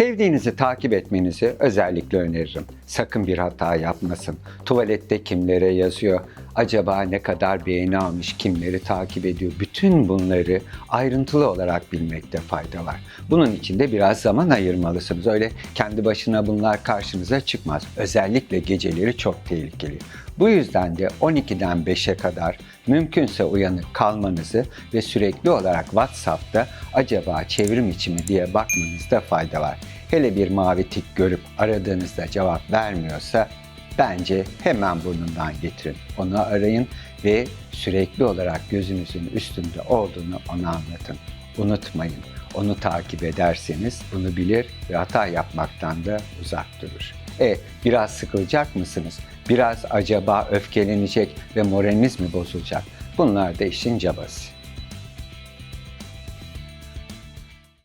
Sevdiğinizi takip etmenizi özellikle öneririm. Sakın bir hata yapmasın. Tuvalette kimlere yazıyor? Acaba ne kadar beğeni almış, kimleri takip ediyor? Bütün bunları ayrıntılı olarak bilmekte fayda var. Bunun için de biraz zaman ayırmalısınız. Öyle kendi başına bunlar karşınıza çıkmaz. Özellikle geceleri çok tehlikeli. Bu yüzden de 12'den 5'e kadar mümkünse uyanık kalmanızı ve sürekli olarak WhatsApp'ta acaba çevrim içi diye bakmanızda fayda var. Hele bir mavi tik görüp aradığınızda cevap vermiyorsa bence hemen burnundan getirin. Onu arayın ve sürekli olarak gözünüzün üstünde olduğunu ona anlatın. Unutmayın. Onu takip ederseniz bunu bilir ve hata yapmaktan da uzak durur. E biraz sıkılacak mısınız? Biraz acaba öfkelenecek ve moraliniz mi bozulacak? Bunlar da işin cabası.